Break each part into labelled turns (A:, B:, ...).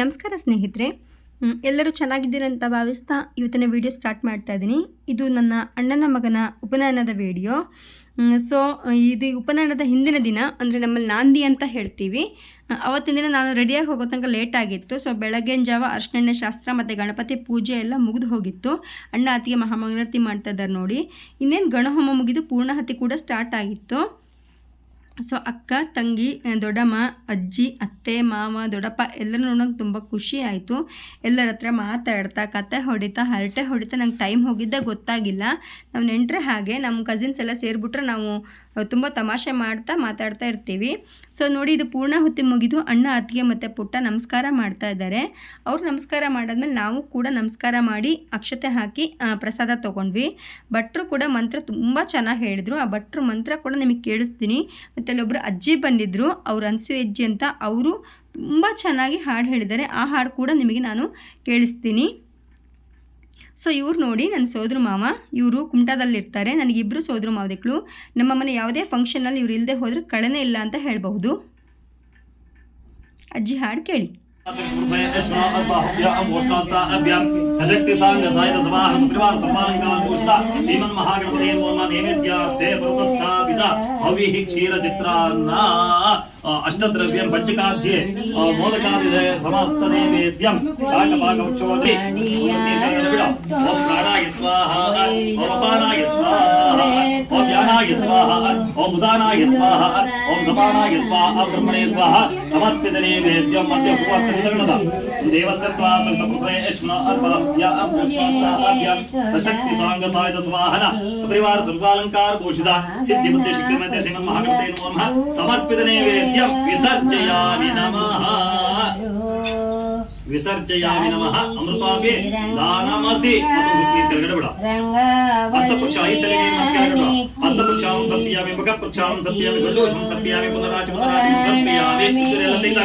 A: ನಮಸ್ಕಾರ ಸ್ನೇಹಿತರೆ. ಎಲ್ಲರೂ ಚೆನ್ನಾಗಿದ್ದೀರಾ ಅಂತ ಭಾವಿಸ್ತಾ ಇವತ್ತಿನ ವಿಡಿಯೋ ಸ್ಟಾರ್ಟ್ ಮಾಡ್ತಾ ಇದ್ದೀನಿ. ಇದು ನನ್ನ ಅಣ್ಣನ ಮಗನ ಉಪನಯನದ ವಿಡಿಯೋ ಸೊ ಇದು ಉಪನಯನದ ಹಿಂದಿನ ದಿನ, ಅಂದರೆ ನಮ್ಮಲ್ಲಿ ನಾಂದಿ ಅಂತ ಹೇಳ್ತೀವಿ. ಅವತ್ತಿನ ದಿನ ನಾನು ರೆಡಿಯಾಗಿ ಹೋಗೋ ತನಕ ಲೇಟ್ ಆಗಿತ್ತು. ಸೊ ಬೆಳಗ್ಗಿನ ಜಾವ ಅರ್ಶನೆಣ್ಣೆ ಶಾಸ್ತ್ರ ಮತ್ತು ಗಣಪತಿ ಪೂಜೆ ಎಲ್ಲ ಮುಗಿದು ಹೋಗಿತ್ತು. ಅಣ್ಣ ಅತಿಗೆ ಮಹಾಮಂಗಳಾರತಿ ಮಾಡ್ತಾ ಇದ್ದಾರೆ ನೋಡಿ. ಇನ್ನೇನು ಗಣಹೋಮ ಮುಗಿದು ಪೂರ್ಣಹತಿ ಕೂಡ ಸ್ಟಾರ್ಟ್ ಆಗಿತ್ತು. ಸೊ ಅಕ್ಕ, ತಂಗಿ ದೊಡ್ಡಮ್ಮ, ಅಜ್ಜಿ, ಅತ್ತೆ, ಮಾವ, ದೊಡ್ಡಪ್ಪ ಎಲ್ಲರೂ ನೋಡೋಕೆ ತುಂಬ ಖುಷಿ ಆಯಿತು. ಎಲ್ಲರ ಹತ್ರ ಮಾತಾಡ್ತಾ, ಕತೆ ಹೊಡಿತಾ, ಹರಟೆ ಹೊಡಿತಾ ನಂಗೆ ಟೈಮ್ ಹೋಗಿದ್ದೆ ಗೊತ್ತಾಗಿಲ್ಲ. ನಾವು ನೆಂಟ್ರೆ ಹಾಗೆ ನಮ್ಮ ಕಸಿನ್ಸ್ ಎಲ್ಲ ಸೇರಿಬಿಟ್ರೆ ನಾವು ತುಂಬ ತಮಾಷೆ ಮಾಡ್ತಾ ಮಾತಾಡ್ತಾ ಇರ್ತೀವಿ. ಸೊ ನೋಡಿ ಇದು ಪೂರ್ಣಾಹುತಿ ಮುಗಿದು ಅಣ್ಣ, ಅತ್ತಿಗೆ ಮತ್ತು ಪುಟ್ಟ ನಮಸ್ಕಾರ ಮಾಡ್ತಾ ಇದ್ದಾರೆ. ಅವ್ರು ನಮಸ್ಕಾರ ಮಾಡಾದ್ಮೇಲೆ ನಾವು ಕೂಡ ನಮಸ್ಕಾರ ಮಾಡಿ ಅಕ್ಷತೆ ಹಾಕಿ ಪ್ರಸಾದ ತೊಗೊಂಡ್ವಿ. ಭಟ್ರು ಕೂಡ ಮಂತ್ರ ತುಂಬ ಚೆನ್ನಾಗಿ ಹೇಳಿದರು. ಆ ಭಟ್ರು ಮಂತ್ರ ಕೂಡ ನಿಮಗೆ ಕೇಳಿಸ್ತೀನಿ. ಮತ್ತು ಅಲ್ಲೊಬ್ಬರು ಅಜ್ಜಿ ಬಂದಿದ್ದರು ಅವ್ರು ಅನ್ಸು ಅಜ್ಜಿ ಅಂತ ಅವರು ತುಂಬ ಚೆನ್ನಾಗಿ ಹಾಡು ಹೇಳಿದ್ದಾರೆ. ಆ ಹಾಡು ಕೂಡ ನಿಮಗೆ ನಾನು ಕೇಳಿಸ್ತೀನಿ. ಸೊ ಇವ್ರು ನೋಡಿ ನನ್ನ ಸೋದ್ರ ಮಾವ ಇವರು ಕುಮಟಾದಲ್ಲಿರ್ತಾರೆ. ನನಗಿಬ್ಬರು ಸೋದ್ರ ಮಾವದಿಕ್ಳು. ನಮ್ಮ ಮನೆ ಯಾವುದೇ ಫಂಕ್ಷನಲ್ಲಿ ಇವ್ರು ಇಲ್ಲದೆ ಹೋದರೆ ಕಳೆನೇ ಇಲ್ಲ ಅಂತ ಹೇಳಬಹುದು. ಅಜ್ಜಿ ಹಾಡು ಕೇಳಿ.
B: ಹವಿಃ ಅಷ್ಟದ್ರವ್ಯಂ ಮೋದಕಾದಿ ಸಮಸ್ತ ನೈವೇದ್ಯಂ ఓం ప్రాణాయ స్వాహ ఓం అపానాయ స్వాహ ఓం యానాయ స్వాహ ఓం ఉదానాయ స్వాహ ఓం జపానాయ స్వాహ బ్రహ్మణే స్వాహ సమర్పితనే వేద్యం మధ్య ఉపవక్షిందగణత దేవస్య ವಿಸರ್ಜಯಾಮಿ ನಮಃ. ಅಮೃತಾಭಿ ದಾನಮಸಿ. ಕೆಳಗಡೆ ಬಿಡ. ಹಸ್ತಪುಕ್ಷ ಐಸಲಿ ಕೆಳಗಡೆ ಬಿಡ. ಹಸ್ತಪುಕ್ಷಾಂ ಸತ್ಯಾಮಿ ಮುಖಪುಕ್ಷಾಂ ಸತ್ಯಾಮಿ ಗಜೋಷಂ ಸತ್ಯಾಮಿ ಪುನರಾಜ ಪುನರಾಜ ಸತ್ಯಾಮಿ. ಇದೆಲ್ಲ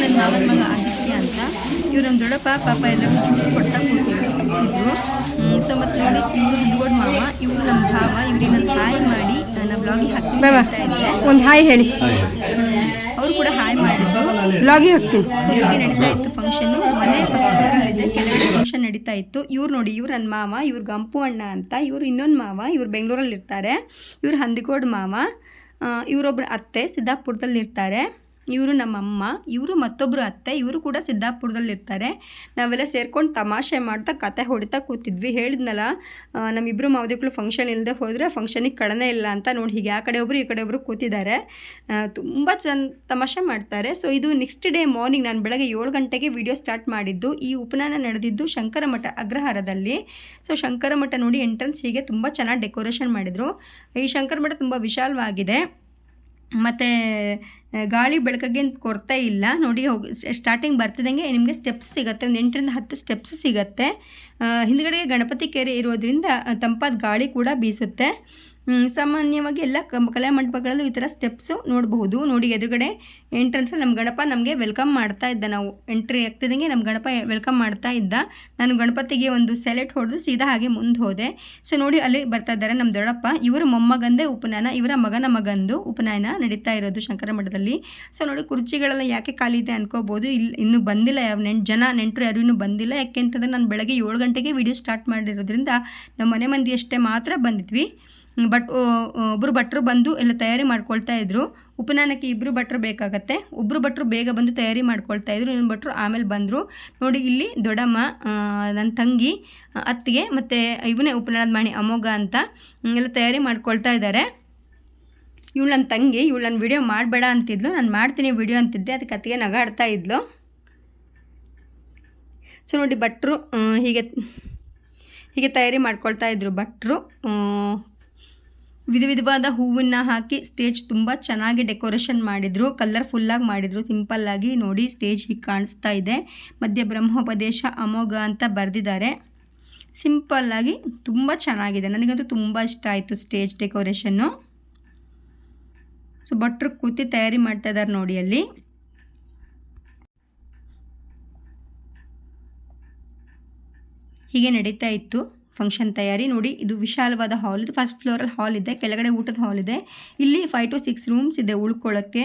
A: ನನ್ನ ಮಾವನ ಮಗ ಆದಿತ್ಯ ಅಂತ. ಇವ್ರ ನಮ್ಮ ದೊಡ್ಡಪ್ಪ ಪಾಪ ಎಲ್ಲ ಜ್ಯೂಸ್ ಕೊಡ್ತಾ ಕೂತಿದ್ರು ಸೊ ಮತ್ತು ನೋಡಿ ಇವರು ದುಡ್ಡು ಮಾವ. ಇವರು ನಮ್ಮ ಭಾವ ಇವ್ರಿಗೆ ನನ್ನ ಹಾಯ್ ಮಾಡಿ ನನ್ನ ಬ್ಲಾಗಿಗೆ ಹಾಕಿ ಇದ್ದೆ
C: ಒಂದು ಹಾಯ್ ಹೇಳಿ.
A: ಅವರು ಕೂಡ ಹಾಯ್ ಮಾಡಿದ್ರು.
C: ಬ್ಲಾಗಿಗೆ ಹಾಕ್ತೀನಿ.
A: ಸೊ ಹೀಗೆ ನಡೀತಾ ಇತ್ತು ಫಂಕ್ಷನ್ ಮನೆ ಫಸ್ಟ್ ಕೆಳಗಡೆ ಫಂಕ್ಷನ್ ನಡೀತಾ ಇತ್ತು. ಇವ್ರು ನೋಡಿ ಇವ್ರು ನನ್ನ ಮಾವ ಇವ್ರು ಗಂಪು ಅಣ್ಣ ಅಂತ ಇವ್ರು ಇನ್ನೊಂದು ಮಾವ ಇವ್ರು ಬೆಂಗಳೂರಲ್ಲಿ ಇರ್ತಾರೆ ಇವ್ರು ಹಂದಿಕೋಡ್ ಮಾವ ಇವರೊಬ್ಬರು ಇವರೊಬ್ರು ಅತ್ತೆ ಸಿದ್ದಾಪುರದಲ್ಲಿ ಇರ್ತಾರೆ ಇವರು ನಮ್ಮಮ್ಮ, ಇವರು ಮತ್ತೊಬ್ಬರು ಅತ್ತೆ, ಇವರು ಕೂಡ ಸಿದ್ದಾಪುರದಲ್ಲಿ ಇರ್ತಾರೆ ನಾವೆಲ್ಲ ಸೇರ್ಕೊಂಡು ತಮಾಷೆ ಮಾಡ್ತಾ ಕತೆ ಹೊಡಿತಾ ಕೂತಿದ್ವಿ. ಹೇಳಿದ್ನಲ್ಲ ನಮ್ಮಿಬ್ಬರು ಮಾವದಿಗಳು ಫಂಕ್ಷನ್ ಇಲ್ಲದೆ ಹೋದರೆ ಫಂಕ್ಷನಿಗೆ ಕಳನೇ ಇಲ್ಲ ಅಂತ ನೋಡಿ ಹೀಗೆ ಆ ಕಡೆ ಒಬ್ರು ಈ ಕಡೆ ಒಬ್ಬರು ಕೂತಿದ್ದಾರೆ ತುಂಬ ಚೆನ್ನ ತಮಾಷೆ ಮಾಡ್ತಾರೆ. ಸೊ ಇದು ನೆಕ್ಸ್ಟ್ ಡೇ ಮಾರ್ನಿಂಗ್ ನಾನು ಬೆಳಗ್ಗೆ ಏಳು ಗಂಟೆಗೆ ವಿಡಿಯೋ ಸ್ಟಾರ್ಟ್ ಮಾಡಿದ್ದು. ಈ ಉಪನಯನ ನಡೆದಿದ್ದು ಶಂಕರ ಮಠ ಅಗ್ರಹಾರದಲ್ಲಿ. ಸೊ ಶಂಕರ ಮಠ ನೋಡಿ ಎಂಟ್ರೆನ್ಸ್ ಹೀಗೆ ತುಂಬ ಚೆನ್ನಾಗಿ ಡೆಕೋರೇಷನ್ ಮಾಡಿದರು. ಈ ಶಂಕರ ಮಠ ತುಂಬ ವಿಶಾಲವಾಗಿದೆ. ಮತ್ತು ಗಾಳಿ ಬೆಳಕಿಗೆ ಕೊರತೆ ಇಲ್ಲ. ನೋಡಿ, ಹೋಗಿ ಸ್ಟಾರ್ಟಿಂಗ್ ಬರ್ತಿದ್ದಂಗೆ ನಿಮಗೆ ಸ್ಟೆಪ್ಸ್ ಸಿಗುತ್ತೆ. ಒಂದು ಎಂಟರಿಂದ ಹತ್ತು ಸ್ಟೆಪ್ಸ್ ಸಿಗುತ್ತೆ. ಹಿಂದ್ಗಡೆಗೆ ಗಣಪತಿ ಕೆರೆ ಇರೋದ್ರಿಂದ ತಂಪಾದ ಗಾಳಿ ಕೂಡ ಬೀಸುತ್ತೆ. ಸಾಮಾನ್ಯವಾಗಿ ಎಲ್ಲ ಕಲಾ ಮಂಟಪಗಳಲ್ಲೂ ಈ ಥರ ಸ್ಟೆಪ್ಸು ನೋಡಬಹುದು. ನೋಡಿ ಎದುರುಗಡೆ ಎಂಟ್ರೆನ್ಸಲ್ಲಿ ನಮ್ಮ ಗಣಪ ನಮಗೆ ವೆಲ್ಕಮ್ ಮಾಡ್ತಾ ಇದ್ದ ನಾವು. ಎಂಟ್ರಿ ಆಗ್ತಿದ್ದಂಗೆ ನಮ್ಮ ಗಣಪ ವೆಲ್ಕಮ್ ಮಾಡ್ತಾ ಇದ್ದ. ನಾನು ಗಣಪತಿಗೆ ಒಂದು ಸೆಲೆಟ್ ಹೊಡೆದು ಸೀದಾ ಹಾಗೆ ಮುಂದೆ ಹೋದೆ. ಸೊ ನೋಡಿ ಅಲ್ಲಿ ಬರ್ತಾ ಇದ್ದಾರೆ ನಮ್ಮ ದೊಡ್ಡಪ್ಪ. ಇವರ ಮೊಮ್ಮಗಂದೇ ಉಪನಯನ, ಇವರ ಮಗನ ಮಗಂದು ಉಪನಯನ ನಡೀತಾ ಇರೋದು ಶಂಕರ ಮಠದಲ್ಲಿ. ಸೊ ನೋಡಿ ಕುರ್ಚಿಗಳೆಲ್ಲ ಯಾಕೆ ಖಾಲಿ ಇದೆ ಅನ್ಕೋಬೋದು ಇಲ್ಲಿ ಇನ್ನೂ ಬಂದಿಲ್ಲ, ಯಾವ ನೆಂಟು ಜನ ನೆಂಟರು ಯಾರು ಇನ್ನೂ ಬಂದಿಲ್ಲ. ಯಾಕೆ ಅಂತಂದರೆ ನಾನು ಬೆಳಗ್ಗೆ ಏಳು ಗಂಟೆಗೆ ವಿಡಿಯೋ ಸ್ಟಾರ್ಟ್ ಮಾಡಿರೋದ್ರಿಂದ ನಮ್ಮ ಮನೆ ಮಂದಿ ಅಷ್ಟೇ ಮಾತ್ರ ಬಂದಿದ್ವಿ. ಬಟ್ ಒಬ್ಬರು ಭಟ್ರು ಬಂದು ಎಲ್ಲ ತಯಾರಿ ಮಾಡ್ಕೊಳ್ತಾ ಇದ್ದರು ಉಪನಾನಕ್ಕೆ ಇಬ್ಬರು ಭಟ್ರು ಬೇಕಾಗತ್ತೆ. ಒಬ್ಬರು ಭಟ್ರು ಬೇಗ ಬಂದು ತಯಾರಿ ಮಾಡ್ಕೊಳ್ತಾ ಇದ್ರು. ಇನ್ನೊಂದು ಭಟ್ರು ಆಮೇಲೆ ಬಂದರು. ನೋಡಿ, ಇಲ್ಲಿ ದೊಡ್ಡಮ್ಮ ನನ್ನ ತಂಗಿ, ಅತ್ತಿಗೆ ಮತ್ತು ಇವನೇ ಉಪನಾನದ ಮಣಿ ಅಮೋಘ ಅಂತ ಎಲ್ಲ ತಯಾರಿ ಮಾಡ್ಕೊಳ್ತಾ ಇದ್ದಾರೆ ಇವಳು ನನ್ನ ತಂಗಿ, ಇವಳು ನನ್ನ ವಿಡಿಯೋ ಮಾಡಬೇಡ ಅಂತಿದ್ಲು. ನಾನು ಮಾಡ್ತೀನಿ ವಿಡಿಯೋ ಅಂತಿದ್ದೆ. ಅದಕ್ಕೆ ಅತ್ತಿಗೆ ನಗಾಡ್ತಾ ಇದ್ಲು. ಸೊ, ನೋಡಿ, ಭಟ್ರು ಹೀಗೆ ಹೀಗೆ ತಯಾರಿ ಮಾಡ್ಕೊಳ್ತಾ ಇದ್ರು ಭಟ್ರು. ವಿಧ ವಿಧವಾದ ಹೂವನ್ನು ಹಾಕಿ ಸ್ಟೇಜ್ ತುಂಬ ಚೆನ್ನಾಗಿ ಡೆಕೋರೇಷನ್ ಮಾಡಿದರು. ಕಲರ್ಫುಲ್ಲಾಗಿ ಮಾಡಿದರು. ಸಿಂಪಲ್ಲಾಗಿ ನೋಡಿ ಸ್ಟೇಜ್ ಹೀಗೆ ಕಾಣಿಸ್ತಾ ಇದೆ. ಮಧ್ಯ ಬ್ರಹ್ಮೋಪದೇಶ, ಅಮೋಘ ಅಂತ ಬರೆದಿದ್ದಾರೆ. ಸಿಂಪಲ್ಲಾಗಿ ತುಂಬ ಚೆನ್ನಾಗಿದೆ. ನನಗಂತೂ ತುಂಬ ಇಷ್ಟ ಆಯಿತು ಸ್ಟೇಜ್ ಡೆಕೋರೇಷನ್ನು ಸೊ ಭಟ್ರು ಕೂತಿ ತಯಾರಿ ಮಾಡ್ತಾ ಇದ್ದಾರೆ ನೋಡಿ ಅಲ್ಲಿ. ಹೀಗೆ ನಡೀತಾ ಇತ್ತು. ಫಂಕ್ಷನ್ ತಯಾರಿ. ನೋಡಿ, ಇದು ವಿಶಾಲವಾದ ಹಾಲ್ ಇದು ಫಸ್ಟ್ ಫ್ಲೋರಲ್ಲಿ ಹಾಲ್ ಇದೆ. ಕೆಳಗಡೆ ಊಟದ ಹಾಲ್ ಇದೆ. ಇಲ್ಲಿ ಫೈವ್ ಟು ಸಿಕ್ಸ್ ರೂಮ್ಸ್ ಇದೆ ಉಳ್ಕೊಳ್ಳೋಕ್ಕೆ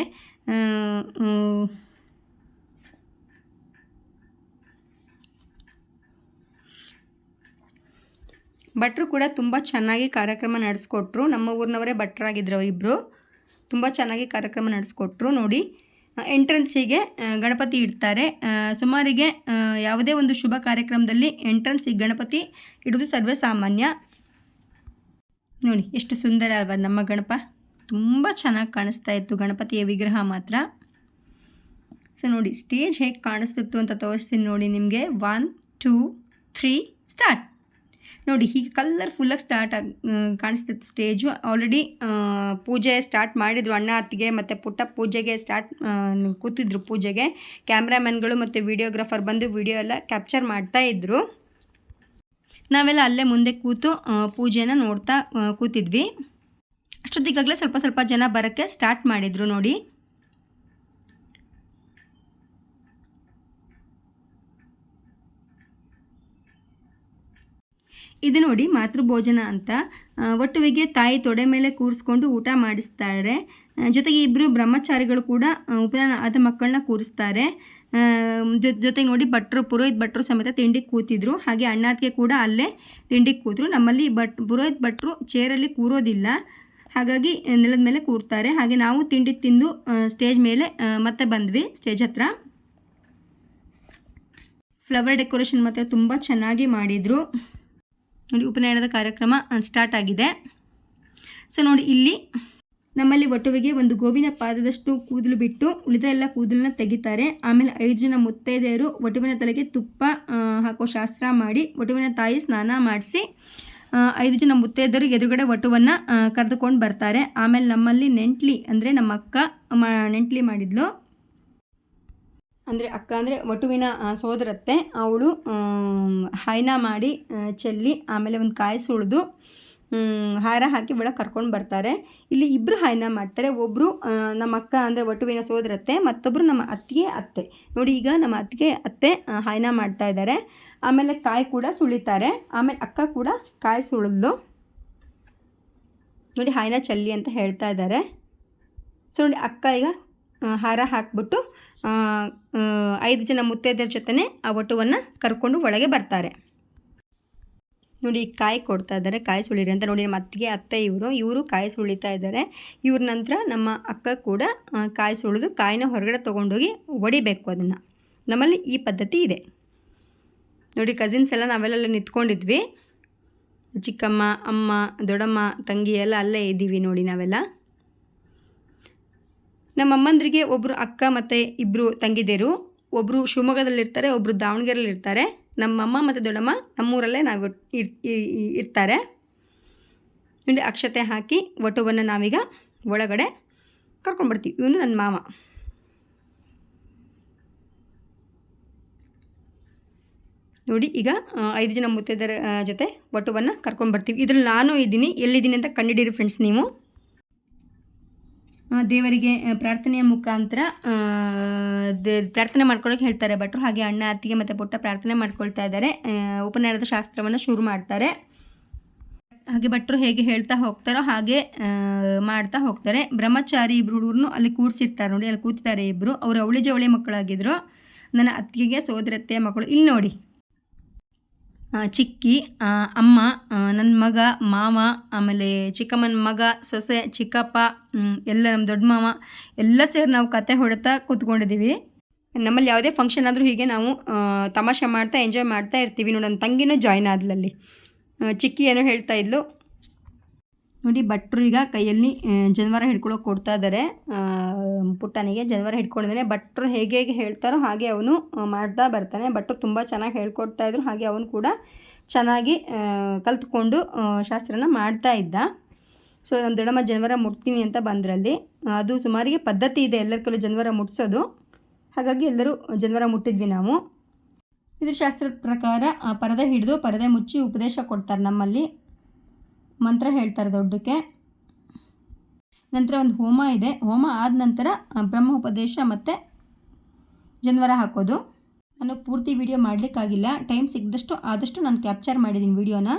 A: ಭಟ್ರು ಕೂಡ ತುಂಬ ಚೆನ್ನಾಗಿ ಕಾರ್ಯಕ್ರಮ ನಡೆಸ್ಕೊಟ್ರು. ನಮ್ಮ ಊರಿನವರೇ ಭಟ್ರಾಗಿದ್ರು ಅವರಿಬ್ಬರು ತುಂಬ ಚೆನ್ನಾಗಿ ಕಾರ್ಯಕ್ರಮ ನಡೆಸ್ಕೊಟ್ರು. ನೋಡಿ ಎಂಟ್ರೆನ್ಸಿಗೆ ಗಣಪತಿ ಇಡ್ತಾರೆ. ಸುಮಾರಿಗೆ ಯಾವುದೇ ಒಂದು ಶುಭ ಕಾರ್ಯಕ್ರಮದಲ್ಲಿ ಎಂಟ್ರೆನ್ಸಿಗೆ ಗಣಪತಿ ಇಡೋದು ಸರ್ವೇ ಸಾಮಾನ್ಯ ನೋಡಿ, ಎಷ್ಟು ಸುಂದರ ಅಲ್ವಾ ನಮ್ಮ ಗಣಪ. ತುಂಬ ಚೆನ್ನಾಗಿ ಕಾಣಿಸ್ತಾ ಇತ್ತು ಗಣಪತಿಯ ವಿಗ್ರಹ ಮಾತ್ರ. ಸೊ ನೋಡಿ ಸ್ಟೇಜ್ ಹೇಗೆ ಕಾಣಿಸ್ತಿತ್ತು ಅಂತ ತೋರಿಸ್ತೀನಿ ನೋಡಿ ನಿಮಗೆ. ಒನ್ ಟೂ ತ್ರೀ ಸ್ಟಾರ್ಟ್ ನೋಡಿ, ಹೀಗೆ ಕಲರ್ಫುಲ್ಲಾಗಿ ಸ್ಟಾರ್ಟ್ ಆಗಿ ಕಾಣಿಸ್ತಿತ್ತು ಸ್ಟೇಜು ಆಲ್ರೆಡಿ ಪೂಜೆ ಸ್ಟಾರ್ಟ್ ಮಾಡಿದರು ಅಣ್ಣ, ಅತ್ತಿಗೆ, ಮತ್ತು ಪುಟ್ಟ ಪೂಜೆಗೆ ಸ್ಟಾರ್ಟ್ ಕೂತಿದ್ರು ಪೂಜೆಗೆ. ಕ್ಯಾಮ್ರಾಮನ್ಗಳು ಮತ್ತು ವಿಡಿಯೋಗ್ರಾಫರ್ ಬಂದು ವಿಡಿಯೋ ಎಲ್ಲ ಕ್ಯಾಪ್ಚರ್ ಮಾಡ್ತಾ ಇದ್ದರು ನಾವೆಲ್ಲ ಅಲ್ಲೇ ಮುಂದೆ ಕೂತು ಪೂಜೆನ ನೋಡ್ತಾ ಕೂತಿದ್ವಿ. ಅಷ್ಟೊತ್ತಿಗಾಗಲೇ ಸ್ವಲ್ಪ ಸ್ವಲ್ಪ ಜನ ಬರೋಕ್ಕೆ ಸ್ಟಾರ್ಟ್ ಮಾಡಿದರು ನೋಡಿ. ಇದು ನೋಡಿ ಮಾತೃಭೋಜನ ಅಂತ. ಒಟ್ಟುವಿಗೆ ತಾಯಿ ತೊಡೆ ಮೇಲೆ ಕೂರಿಸ್ಕೊಂಡು ಊಟ ಮಾಡಿಸ್ತಾರೆ. ಜೊತೆಗೆ ಇಬ್ಬರು ಬ್ರಹ್ಮಚಾರಿಗಳು ಕೂಡ ಉಪದಾನ ಆದ ಮಕ್ಕಳನ್ನ ಕೂರಿಸ್ತಾರೆ. ಜೊ- ಜೊತೆಗೆ ನೋಡಿ ಭಟ್ರು, ಪುರೋಹಿತ್ ಭಟ್ರು ಸಮೇತ ತಿಂಡಿ ಕೂತಿದ್ರು. ಹಾಗೆ ಅಣ್ಣಾದ್ಗೆ ಕೂಡ ಅಲ್ಲೇ ತಿಂಡಿ ಕೂತರು. ನಮ್ಮಲ್ಲಿ ಭಟ್, ಪುರೋಹಿತ್ ಭಟ್ರು ಚೇರಲ್ಲಿ ಕೂರೋದಿಲ್ಲ. ಹಾಗಾಗಿ ನೆಲದ ಮೇಲೆ ಕೂರ್ತಾರೆ. ಹಾಗೆ ನಾವು ತಿಂಡಿ ತಿಂದು ಸ್ಟೇಜ್ ಮೇಲೆ ಮತ್ತೆ ಬಂದ್ವಿ ಸ್ಟೇಜ್ ಹತ್ರ. ಫ್ಲವರ್ ಡೆಕೋರೇಷನ್ ಮಾತ್ರ ತುಂಬ ಚೆನ್ನಾಗಿ ಮಾಡಿದರು. ನೋಡಿ ಉಪನಯನದ ಕಾರ್ಯಕ್ರಮ ಸ್ಟಾರ್ಟ್ ಆಗಿದೆ. ಸೊ ನೋಡಿ ಇಲ್ಲಿ ನಮ್ಮಲ್ಲಿ ಒಟುವಿಗೆ ಒಂದು ಗೋವಿನ ಪಾದದಷ್ಟು ಕೂದಲು ಬಿಟ್ಟು ಉಳಿದ ಎಲ್ಲ ಕೂದಲನ್ನ ತೆಗಿತಾರೆ. ಆಮೇಲೆ ಐದು ಜನ ಮುತ್ತೈದೆಯರು ಒಟುವಿನ ತಲೆಗೆ ತುಪ್ಪ ಹಾಕೋ ಶಾಸ್ತ್ರ ಮಾಡಿ ಒಟುವಿನ ತಾಯಿ ಸ್ನಾನ ಮಾಡಿಸಿ ಐದು ಜನ ಮುತ್ತೈದೆಯರು ಎದುರುಗಡೆ ಒಟುವನ್ನು ಕರೆದುಕೊಂಡು ಬರ್ತಾರೆ. ಆಮೇಲೆ ನಮ್ಮಲ್ಲಿ ನೆಂಟ್ಲಿ ಅಂದರೆ ನಮ್ಮ ಅಕ್ಕ ನೆಂಟ್ಲಿ ಮಾಡಿದ್ಲು. ಅಂದರೆ ಅಕ್ಕ ಅಂದರೆ ವಟುವಿನ ಸೋದರತ್ತೆ. ಅವಳು ಹೈನ ಮಾಡಿ ಚೆಲ್ಲಿ ಆಮೇಲೆ ಒಂದು ಕಾಯಿ ಸುಳಿದು ಹಾರ ಹಾಕಿ ಒಳಗೆ ಕರ್ಕೊಂಡು ಬರ್ತಾರೆ. ಇಲ್ಲಿ ಇಬ್ಬರು ಹೈನಾ ಮಾಡ್ತಾರೆ. ಒಬ್ಬರು ನಮ್ಮ ಅಕ್ಕ ಅಂದರೆ ವಟುವಿನ ಸೋದರತ್ತೆ ಮತ್ತೊಬ್ಬರು ನಮ್ಮ ಅತ್ತಿಗೆ ಅತ್ತೆ. ನೋಡಿ ಈಗ ನಮ್ಮ ಅತ್ತಿಗೆ ಅತ್ತೆ ಹಾಯನ ಹಾಯ್ನ ಮಾಡ್ತಾ ಇದ್ದಾರೆ ಆಮೇಲೆ ಕಾಯಿ ಕೂಡ ಸುಳಿತಾರೆ. ಆಮೇಲೆ ಅಕ್ಕ ಕೂಡ ಕಾಯಿ ಸುಳಿದ್ಲು ನೋಡಿ ಹಾಯನ ಚಲ್ಲಿ ಅಂತ ಹೇಳ್ತಾ ಇದ್ದಾರೆ ಸೊ, ನೋಡಿ ಅಕ್ಕ ಈಗ ಹಾರ ಹಾಕ್ಬಿಟ್ಟು ಐದು ಜನ ಮುತ್ತೈದರ ಜೊತೆ ಆ ಒಟುವನ್ನು ಕರ್ಕೊಂಡು ಒಳಗೆ ಬರ್ತಾರೆ. ನೋಡಿ ಕಾಯಿ ಕೊಡ್ತಾ ಇದ್ದಾರೆ, ಕಾಯಿ ಸುಳಿರಿ ಅಂತ. ನೋಡಿ, ನಮ್ಮ ಅತ್ತಿಗೆ, ಅತ್ತೆ, ಇವರು ಇವರು ಕಾಯಿ ಸುಳಿತಾ ಇದ್ದಾರೆ. ಇವ್ರ ನಂತರ ನಮ್ಮ ಅಕ್ಕ ಕೂಡ ಕಾಯಿ ಸುಳಿದು ಕಾಯಿನ ಹೊರಗಡೆ ತೊಗೊಂಡೋಗಿ ಒಡಿಬೇಕು ಅದನ್ನು. ನಮ್ಮಲ್ಲಿ ಈ ಪದ್ಧತಿ ಇದೆ. ನೋಡಿ ಕಸಿನ್ಸ್ ಎಲ್ಲ ನಾವೆಲ್ಲ ನಿಂತ್ಕೊಂಡಿದ್ವಿ. ಚಿಕ್ಕಮ್ಮ, ಅಮ್ಮ, ದೊಡ್ಡಮ್ಮ, ತಂಗಿ ಎಲ್ಲ ಅಲ್ಲೇ ಇದ್ದೀವಿ ನೋಡಿ ನಾವೆಲ್ಲ. ನಮ್ಮ ಅಮ್ಮಂದ್ರಿಗೆ ಒಬ್ಬರು ಅಕ್ಕ ಮತ್ತು ಇಬ್ಬರು ತಂಗಿದೇರು. ಒಬ್ಬರು ಶಿವಮೊಗ್ಗದಲ್ಲಿರ್ತಾರೆ ಒಬ್ಬರು ದಾವಣಗೆರೆಯಲ್ಲಿರ್ತಾರೆ. ನಮ್ಮಮ್ಮ ಮತ್ತು ದೊಡ್ಡಮ್ಮ ನಮ್ಮೂರಲ್ಲೇ ನಾವು ಇರ್ತಾರೆ. ನೋಡಿ, ಅಕ್ಷತೆ ಹಾಕಿ ಒಟುವನ್ನು ನಾವೀಗ ಒಳಗಡೆ ಕರ್ಕೊಂಡ್ಬರ್ತೀವಿ ಇವನು ನನ್ನ ಮಾವ. ನೋಡಿ, ಈಗ ಐದು ಜನ ಮುತ್ತೈದರ ಜೊತೆ ಒಟುವನ್ನು ಕರ್ಕೊಂಡ್ಬರ್ತೀವಿ ಇದ್ರಲ್ಲಿ ನಾನು ಇದ್ದೀನಿ. ಎಲ್ಲಿದ್ದೀನಿ ಅಂತ ಕಂಡುಹಿಡಿಯಿರಿ ಫ್ರೆಂಡ್ಸ್ ನೀವು. ದೇವರಿಗೆ ಪ್ರಾರ್ಥನೆಯ ಮುಖಾಂತರ ಪ್ರಾರ್ಥನೆ ಮಾಡ್ಕೊಳ್ಳೋಕೆ ಹೇಳ್ತಾರೆ. ಭಟ್ರು ಹಾಗೆ ಅಣ್ಣ, ಅತ್ತಿಗೆ ಮತ್ತು ಪುಟ್ಟ ಪ್ರಾರ್ಥನೆ ಮಾಡ್ಕೊಳ್ತಾ ಇದ್ದಾರೆ. ಉಪನಯನದ ಶಾಸ್ತ್ರವನ್ನು ಶುರು ಮಾಡ್ತಾರೆ. ಹಾಗೆ ಭಟ್ರು ಹೇಗೆ ಹೇಳ್ತಾ ಹೋಗ್ತಾರೋ ಹಾಗೆ ಮಾಡ್ತಾ ಹೋಗ್ತಾರೆ. ಬ್ರಹ್ಮಚಾರಿ ಇಬ್ರು ಹುಡುಗರು ಅಲ್ಲಿ ಕೂರಿಸಿರ್ತಾರೆ ನೋಡಿ, ಅಲ್ಲಿ ಕೂತಿದ್ದಾರೆ ಇಬ್ಬರು ಅವರು ಅವಳಿ ಜವಳಿ ಮಕ್ಕಳಾಗಿದ್ದರು ನನ್ನ ಅತ್ತಿಗೆಗೆ, ಸೋದರತ್ತೆ ಮಕ್ಕಳು. ಇಲ್ಲಿ ನೋಡಿ. ಚಿಕ್ಕಿ ಅಮ್ಮ ನನ್ನ ಮಗ, ಮಾವ, ಆಮೇಲೆ ಚಿಕ್ಕಮ್ಮನ ಮಗ, ಸೊಸೆ, ಚಿಕ್ಕಪ್ಪ ಎಲ್ಲ ನಮ್ಮ ದೊಡ್ಡ ಮಾವ, ಎಲ್ಲ ಸೇರಿ ನಾವು ಕತೆ ಹೊಡೆತಾ ಕೂತ್ಕೊಂಡಿದ್ದೀವಿ ನಮ್ಮಲ್ಲಿ ಯಾವುದೇ ಫಂಕ್ಷನ್ ಆದರೂ ಹೀಗೆ ನಾವು ತಮಾಷೆ ಮಾಡ್ತಾ ಎಂಜಾಯ್ ಮಾಡ್ತಾ ಇರ್ತೀವಿ. ನೋಡಿ ನನ್ನ ತಂಗಿನೂ ಜಾಯ್ನ್ ಆದ್ಲಲ್ಲಿ. ಚಿಕ್ಕಿ ಏನೋ ಹೇಳ್ತಾ ಇದ್ಲು. ನೋಡಿ, ಭಟ್ರು ಈಗ ಕೈಯಲ್ಲಿ ಜನವರ ಹಿಡ್ಕೊಳ್ಳೋಕೆ ಕೊಡ್ತಾ ಇದ್ದಾರೆ ಪುಟ್ಟನಿಗೆ ಜನವರ ಹಿಡ್ಕೊಂಡಿದ್ದಾನೆ ಭಟ್ರು ಹೇಗೆ ಹೇಗೆ ಹೇಳ್ತಾರೋ ಹಾಗೆ ಅವನು ಮಾಡ್ತಾ ಬರ್ತಾನೆ. ಭಟ್ರು ತುಂಬ ಚೆನ್ನಾಗಿ ಹೇಳ್ಕೊಡ್ತಾ ಇದ್ರು, ಹಾಗೆ ಅವನು ಕೂಡ ಚೆನ್ನಾಗಿ ಕಲ್ತ್ಕೊಂಡು ಶಾಸ್ತ್ರನ ಮಾಡ್ತಾ ಇದ್ದ. ಸೊ ನಮ್ಮ ದೊಡ್ಡಮ್ಮ ಜನವರ ಮುಟ್ತೀನಿ ಅಂತ ಬಂದರಲ್ಲಿ. ಅದು ಸುಮಾರಿಗೆ ಪದ್ಧತಿ ಇದೆ ಎಲ್ಲರ ಕೈಲೂ ಜನವರ ಮುಟ್ಸೋದು. ಹಾಗಾಗಿ ಎಲ್ಲರೂ ಜನವರ ಮುಟ್ಟಿದ್ವಿ ನಾವು. ಇದು ಶಾಸ್ತ್ರದ ಪ್ರಕಾರ ಪರದೆ ಹಿಡಿದು ಪರದೆ ಮುಚ್ಚಿ ಉಪದೇಶ ಕೊಡ್ತಾರೆ ನಮ್ಮಲ್ಲಿ. ಮಂತ್ರ ಹೇಳ್ತಾರೆ ದೊಡ್ಡಕ್ಕೆ. ನಂತರ ಒಂದು ಹೋಮ ಇದೆ. ಹೋಮ ಆದ ನಂತರ ಬ್ರಹ್ಮೋಪದೇಶ ಮತ್ತು ಜನ್ವರ ಹಾಕೋದು. ನನಗೆ ಪೂರ್ತಿ ವಿಡಿಯೋ ಮಾಡಲಿಕ್ಕಾಗಿಲ್ಲ. ಟೈಮ್ ಸಿಕ್ಕಿದಷ್ಟು ಆದಷ್ಟು ನಾನು ಕ್ಯಾಪ್ಚರ್ ಮಾಡಿದ್ದೀನಿ ವಿಡಿಯೋನ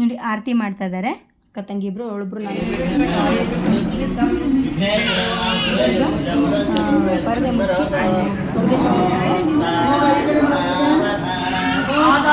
A: ನೋಡಿ, ಆರತಿ ಮಾಡ್ತಾ ಇದ್ದಾರೆ ಕತ್ತಂಗಿ ಇಬ್ಬರು ಒಳಬ್ರು ಪರದೆ ಮುಚ್ಚಿ ಉಪದೇಶ ಮಾಡ್ತಾರೆ.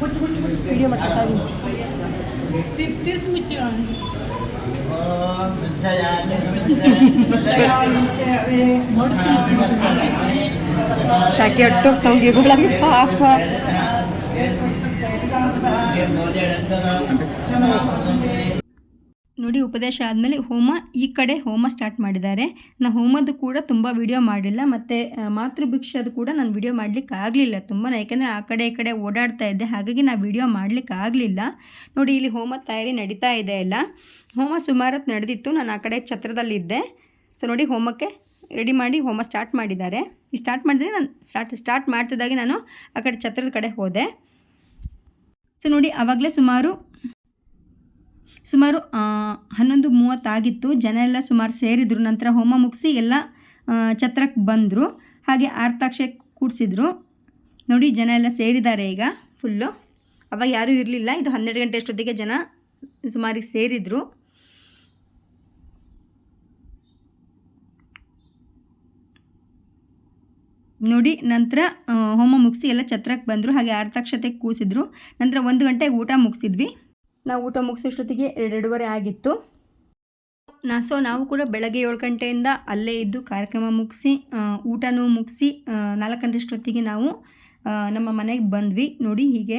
A: ಕುರ್ಚಿಗೆ ಇಳ್ಬಿಟ್ಕೋ. ವಿಡಿಯೋ ಮಾಡ್ತಾ ಶಾಖೆ ಅಟ್ಟೋಗ್ತಾವ ಪಾಪ ನೋಡಿ, ಉಪದೇಶ ಆದಮೇಲೆ ಹೋಮ, ಈ ಕಡೆ ಹೋಮ ಸ್ಟಾರ್ಟ್ ಮಾಡಿದ್ದಾರೆ. ನಾ ಹೋಮದ್ದು ಕೂಡ ತುಂಬ ವಿಡಿಯೋ ಮಾಡಿಲ್ಲ, ಮತ್ತು ಮಾತೃಭಿಕ್ಷದು ಕೂಡ ನಾನು ವಿಡಿಯೋ ಮಾಡಲಿಕ್ಕೆ ಆಗಲಿಲ್ಲ ತುಂಬ ಯಾಕೆಂದರೆ ಆ ಕಡೆ ಈ ಕಡೆ ಓಡಾಡ್ತಾ ಇದ್ದೆ, ಹಾಗಾಗಿ ನಾನು ವಿಡಿಯೋ ಮಾಡಲಿಕ್ಕೆ ಆಗಲಿಲ್ಲ. ನೋಡಿ, ಇಲ್ಲಿ ಹೋಮ ತಯಾರಿ ನಡೀತಾ ಇದೆ ಎಲ್ಲ. ಹೋಮ ಸುಮಾರತ್ತು ನಡೆದಿತ್ತು, ನಾನು ಆ ಕಡೆ ಛತ್ರದಲ್ಲಿದ್ದೆ. ಸೊ ನೋಡಿ, ಹೋಮಕ್ಕೆ ರೆಡಿ ಮಾಡಿ ಹೋಮ ಸ್ಟಾರ್ಟ್ ಮಾಡಿದ್ದಾರೆ. ಈ ಸ್ಟಾರ್ಟ್ ಮಾಡಿದ್ರೆ ನಾನು ಸ್ಟಾರ್ಟ್ ಸ್ಟಾರ್ಟ್ ಮಾಡ್ತಿದ್ದಾಗೆ ನಾನು ಆ ಕಡೆ ಛತ್ರದ ಕಡೆ ಹೋದೆ. ಸೊ ನೋಡಿ ಆವಾಗಲೇ ಸುಮಾರು ಸುಮಾರು ಹನ್ನೊಂದು ಮೂವತ್ತಾಗಿತ್ತು ಜನ ಎಲ್ಲ ಸುಮಾರು ಸೇರಿದ್ರು. ನಂತರ ಹೋಮ ಮುಗಿಸಿ ಎಲ್ಲ ಛತ್ರಕ್ಕೆ ಬಂದರು. ಹಾಗೆ ಆರ್ತಾಕ್ಷೆ ಕೂಡಿಸಿದ್ರು. ನೋಡಿ ಜನ ಎಲ್ಲ ಸೇರಿದ್ದಾರೆ ಈಗ ಫುಲ್ಲು ಅವಾಗ ಯಾರೂ ಇರಲಿಲ್ಲ. ಇದು ಹನ್ನೆರಡು ಗಂಟೆ ಅಷ್ಟೊತ್ತಿಗೆ ಜನ ಸುಮಾರಿಗೆ ಸೇರಿದರು. ನೋಡಿ, ನಂತರ ಹೋಮ ಮುಗಿಸಿ ಎಲ್ಲ ಛತ್ರಕ್ಕೆ ಬಂದರು. ಹಾಗೆ ಆರ್ತಾಕ್ಷತೆ ಕೂಸಿದ್ರು. ನಂತರ ಒಂದು ಗಂಟೆಗೆ ಊಟ ಮುಗಿಸಿದ್ವಿ. ನಾವು ಊಟ ಮುಗಿಸೋಷ್ಟೊತ್ತಿಗೆ ಎರಡೆರಡುವರೆ ಆಗಿತ್ತು. ನಾ, ಸೊ ನಾವು ಕೂಡ ಬೆಳಗ್ಗೆ ಏಳು ಗಂಟೆಯಿಂದ ಅಲ್ಲೇ ಇದ್ದು ಕಾರ್ಯಕ್ರಮ ಮುಗಿಸಿ ಊಟನೂ ಮುಗಿಸಿ ನಾಲ್ಕು ಗಂಟೆಷ್ಟೊತ್ತಿಗೆ ನಾವು ನಮ್ಮ ಮನೆಗೆ ಬಂದ್ವಿ. ನೋಡಿ, ಹೀಗೆ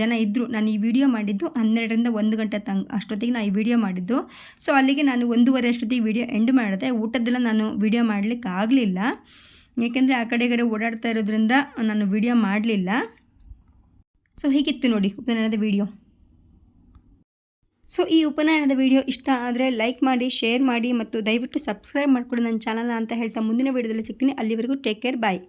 A: ಜನ ಇದ್ದರು ನಾನು ಈ ವಿಡಿಯೋ ಮಾಡಿದ್ದು ಹನ್ನೆರಡರಿಂದ ಒಂದು ಗಂಟೆ ತಂಗ ಅಷ್ಟೊತ್ತಿಗೆ ನಾನು ಈ ವಿಡಿಯೋ ಮಾಡಿದ್ದು. ಸೊ ಅಲ್ಲಿಗೆ ನಾನು ಒಂದೂವರೆ ಅಷ್ಟೊತ್ತಿಗೆ ವಿಡಿಯೋ ಎಂಡ್ ಮಾಡಿದೆ ಊಟದ್ದೆಲ್ಲ ನಾನು ವಿಡಿಯೋ ಮಾಡಲಿಕ್ಕೆ ಆಗಲಿಲ್ಲ ಏಕೆಂದರೆ ಆ ಕಡೆ ಕಡೆ ಓಡಾಡ್ತಾ ಇರೋದ್ರಿಂದ ನಾನು ವಿಡಿಯೋ ಮಾಡಲಿಲ್ಲ. ಸೊ ಹೀಗಿತ್ತು ನೋಡಿ ಉಪನಯನದ ವಿಡಿಯೋ ಸೊ ಈ ಉಪನಯನದ ವಿಡಿಯೋ ಇಷ್ಟ ಆದರೆ ಲೈಕ್ ಮಾಡಿ ಶೇರ್ ಮಾಡಿ ಮತ್ತು ದಯವಿಟ್ಟು ಸಬ್ಸ್ಕ್ರೈಬ್ ಮಾಡಿಕೊಡಿ ನನ್ನ ಚಾನಲ್ನ ಅಂತ ಹೇಳ್ತಾ ಮುಂದಿನ ವಿಡಿಯೋದಲ್ಲಿ ಸಿಗ್ತೀನಿ. ಅಲ್ಲಿವರೆಗೂ ಟೇಕ್ ಕೇರ್ ಬಾಯ್